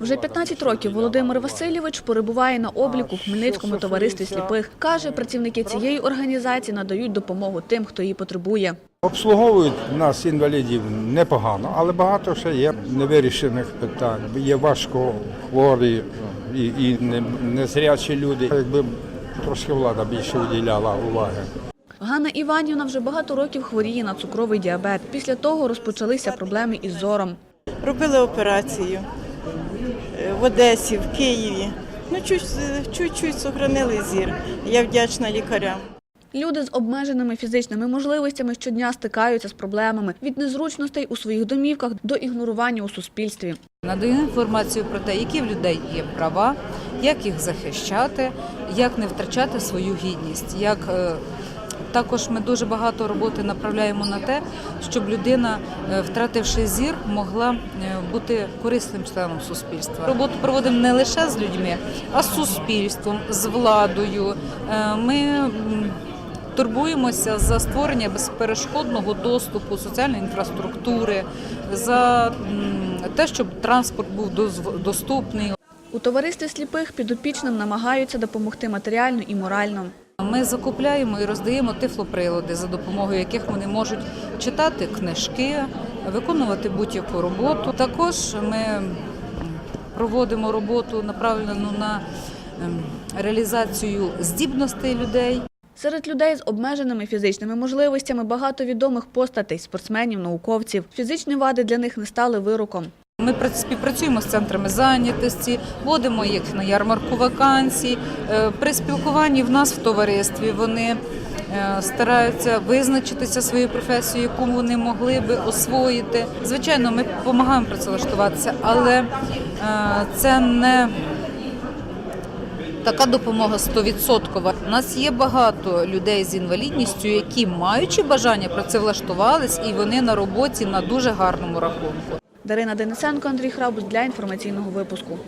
Вже 15 років Володимир Васильович перебуває на обліку в Хмельницькому товаристві сліпих. Каже, працівники цієї організації надають допомогу тим, хто її потребує. Обслуговують нас інвалідів непогано, але багато ще є невирішених питань. Є важко хворі і, і незрячі люди. Якби трошки влада більше виділяла уваги. Ганна Іванівна вже багато років хворіє на цукровий діабет. Після того розпочалися проблеми із зором. Робили операцію е, в Одесі, в Києві. Ну, чуть- чуть-чуть сохранили зір. Я вдячна лікарям. Люди з обмеженими фізичними можливостями щодня стикаються з проблемами від незручностей у своїх домівках до ігнорування у суспільстві. Надаю інформацію про те, які в людей є права, як їх захищати, як не втрачати свою гідність. Як е, також ми дуже багато роботи направляємо на те, щоб людина, е, втративши зір, могла е, бути корисним членом суспільства. Роботу проводимо не лише з людьми, а з суспільством, з владою. Е, Ми Турбуємося за створення безперешкодного доступу соціальної інфраструктури, за те, щоб транспорт був доступний. У товаристві сліпих підопічним намагаються допомогти матеріально і морально. Ми закупляємо і роздаємо тифлоприлади, за допомогою яких вони можуть читати книжки, виконувати будь-яку роботу. Також ми проводимо роботу направлену на ем, реалізацію здібностей людей. Серед людей з обмеженими фізичними можливостями багато відомих постатей, спортсменів, науковців. Фізичні вади для них не стали вироком. Ми пра- співпрацюємо з центрами зайнятості, водимо їх на ярмарку вакансій. Е, При спілкуванні в нас в товаристві вони е, стараються визначитися своєю професією, яку вони могли би освоїти. Звичайно, ми допомагаємо працевлаштуватися, але е, це не така допомога 100%. У нас є багато людей з інвалідністю, які маючи бажання працевлаштувались, і вони на роботі на дуже гарному рахунку. Дарина Денисенко, Андрій Храбус для інформаційного випуску.